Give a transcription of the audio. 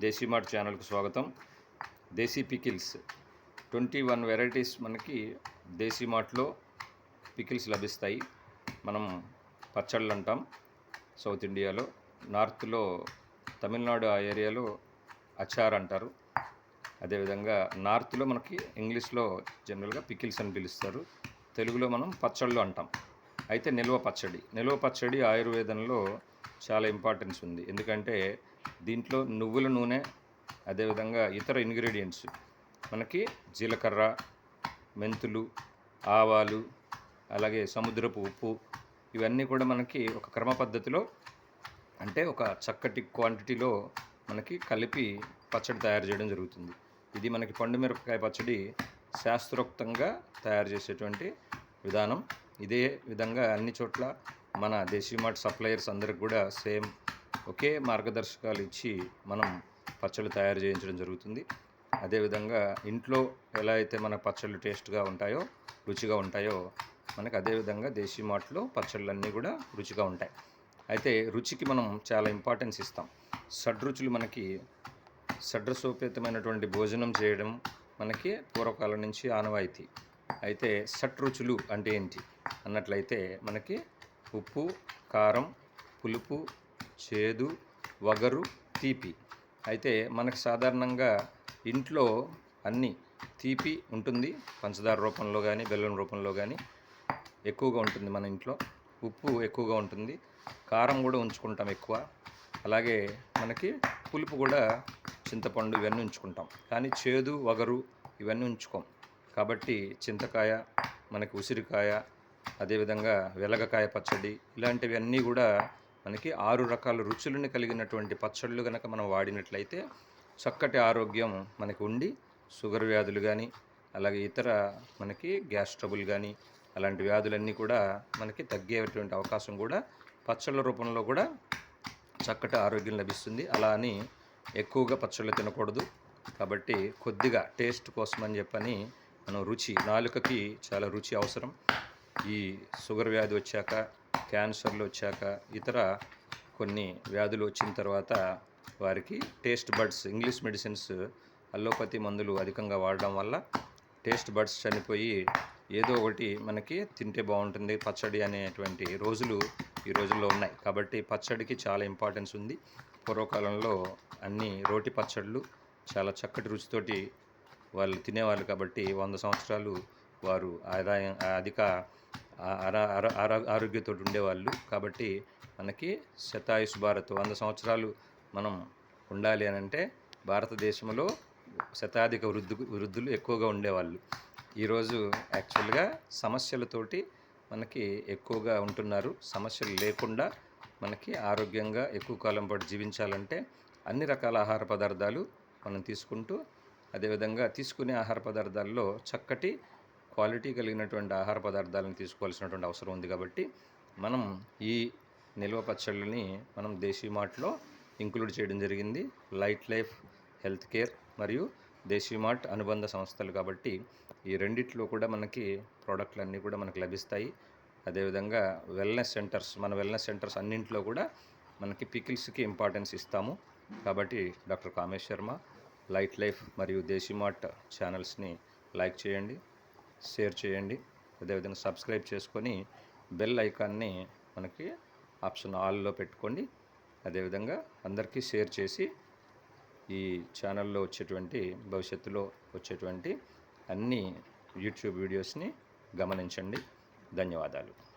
దేశీ Mart ఛానల్కి స్వాగతం. Desi pickles. Twenty one varieties మనకి దేశీ మార్ట్లో పికిల్స్ లభిస్తాయి. మనం పచ్చళ్ళు అంటాం సౌత్ ఇండియాలో. నార్త్లో తమిళనాడు ఆ ఏరియాలో అచార్ అంటారు. అదేవిధంగా నార్త్లో మనకి ఇంగ్లీష్లో జనరల్గా పికిల్స్ అని పిలుస్తారు. తెలుగులో మనం పచ్చళ్ళు అంటాం. అయితే నిల్వ పచ్చడి. నిల్వ పచ్చడి ఆయుర్వేదంలో చాలా ఇంపార్టెన్స్ ఉంది. ఎందుకంటే దీంట్లో నువ్వుల నూనె అదేవిధంగా ఇతర ఇంగ్రీడియంట్స్. మనకి జీలకర్ర మెంతులు ఆవాలు అలాగే సముద్రపు ఉప్పు ఇవన్నీ కూడా మనకి ఒక క్రమ పద్ధతిలో అంటే ఒక చక్కటి క్వాంటిటీలో మనకి కలిపి పచ్చడి తయారు చేయడం జరుగుతుంది. ఇది మనకి పండు మిరపకాయ పచ్చడి శాస్త్రోక్తంగా తయారు చేసేటువంటి విధానం. ఇదే విధంగా అన్ని చోట్ల మన దేశీ మార్ట్ సప్లయర్స్ అందరికి కూడా సేమ్ ఒకే మార్గదర్శకాలు ఇచ్చి మనం పచ్చళ్ళు తయారు చేయించడం జరుగుతుంది. అదేవిధంగా ఇంట్లో ఎలా అయితే మన పచ్చళ్ళు టేస్ట్గా ఉంటాయో రుచిగా ఉంటాయో మనకు అదేవిధంగా దేశీ మాటలో పచ్చళ్ళన్నీ కూడా రుచిగా ఉంటాయి. అయితే రుచికి మనం చాలా ఇంపార్టెన్స్ ఇస్తాం. షడ్రుచులు మనకి షడ్రసోపేతమైనటువంటి భోజనం చేయడం మనకి పూర్వకాలం నుంచి ఆనవాయితీ. అయితే షట్రుచులు అంటే ఏంటి? అన్నట్లయితే మనకి ఉప్పు కారం పులుపు చేదు వగరు తీపి. అయితే మనకు సాధారణంగా ఇంట్లో అన్నీ తీపి ఉంటుంది. పంచదార రూపంలో కానీ బెల్లం రూపంలో కానీ ఎక్కువగా ఉంటుంది మన ఇంట్లో. ఉప్పు ఎక్కువగా ఉంటుంది. కారం కూడా ఉంచుకుంటాం ఎక్కువ. అలాగే మనకి పులుపు కూడా చింతపండు ఇవన్నీ ఉంచుకుంటాం. కానీ చేదు వగరు ఇవన్నీ ఉంచుకోం. కాబట్టి చింతకాయ మనకి ఉసిరికాయ అదేవిధంగా వెలగకాయ పచ్చడి ఇలాంటివన్నీ కూడా మనకి ఆరు రకాల రుచులను కలిగినటువంటి పచ్చళ్ళు కనుక మనం వాడినట్లయితే చక్కటి ఆరోగ్యం మనకి ఉండి షుగర్ వ్యాధులు కానీ అలాగే ఇతర మనకి గ్యాస్ ట్రబుల్ కానీ అలాంటి వ్యాధులన్నీ కూడా మనకి తగ్గేటువంటి అవకాశం కూడా పచ్చళ్ళ రూపంలో కూడా చక్కటి ఆరోగ్యం లభిస్తుంది. అలా అని ఎక్కువగా పచ్చళ్ళు తినకూడదు. కాబట్టి కొద్దిగా టేస్ట్ కోసం అని చెప్పని మనం రుచి నాలుకకి చాలా రుచి అవసరం. ఈ షుగర్ వ్యాధి వచ్చాక క్యాన్సర్లు వచ్చాక ఇతర కొన్ని వ్యాధులు వచ్చిన తర్వాత వారికి taste buds English medicines allopathy మందులు అధికంగా వాడడం వల్ల టేస్ట్ బడ్స్ చనిపోయి ఏదో ఒకటి మనకి తింటే బాగుంటుంది. పచ్చడి అనేటువంటి రోజులు ఈ రోజుల్లో ఉన్నాయి. కాబట్టి పచ్చడికి చాలా ఇంపార్టెన్స్ ఉంది. పూర్వకాలంలో అన్ని రోటి పచ్చళ్ళు చాలా చక్కటి రుచితోటి వాళ్ళు తినేవాళ్ళు కాబట్టి వంద సంవత్సరాలు వారు ఆదాయం అధిక ఆరోగ్యంతో ఉండేవాళ్ళు. కాబట్టి మనకి శతాయుష్ భారత్ వంద సంవత్సరాలు మనం ఉండాలి అని అంటే భారతదేశంలో శతాధిక వృద్ధు వృద్ధులు ఎక్కువగా ఉండేవాళ్ళు. ఈరోజు యాక్చువల్గా సమస్యలతోటి మనకి ఎక్కువగా ఉంటున్నారు. సమస్యలు లేకుండా మనకి ఆరోగ్యంగా ఎక్కువ కాలం పాటు జీవించాలంటే అన్ని రకాల ఆహార పదార్థాలు మనం తీసుకుంటూ అదేవిధంగా తీసుకునే ఆహార పదార్థాల్లో చక్కటి క్వాలిటీ కలిగినటువంటి ఆహార పదార్థాలను తీసుకోవాల్సినటువంటి అవసరం ఉంది కాబట్టి మనం ఈ నిల్వ పచ్చళ్ళని మనం దేశీ మార్ట్లో ఇంక్లూడ్ చేయడం జరిగింది. లైట్ లైఫ్ హెల్త్ కేర్ మరియు దేశీ మార్ట్ అనుబంధ సంస్థలు కాబట్టి ఈ రెండిట్లో కూడా మనకి ప్రోడక్ట్లు అన్నీ కూడా మనకు లభిస్తాయి. అదేవిధంగా వెల్నెస్ సెంటర్స్ మన వెల్నెస్ సెంటర్స్ అన్నింటిలో కూడా మనకి పికిల్స్కి ఇంపార్టెన్స్ ఇస్తాము. కాబట్టి doctor Kamesh Sharma light life మరియు దేశీ మార్ట్ ఛానల్స్ని లైక్ చేయండి. షేర్ చేయండి. అదేవిధంగా సబ్స్క్రైబ్ చేసుకొని బెల్ ఐకాన్ని మనకి ఆప్షన్ ఆల్లో పెట్టుకోండి. అదేవిధంగా అందరికీ షేర్ చేసి ఈ ఛానల్లో వచ్చేటువంటి భవిష్యత్తులో వచ్చేటువంటి అన్ని యూట్యూబ్ వీడియోస్ని గమనించండి. ధన్యవాదాలు.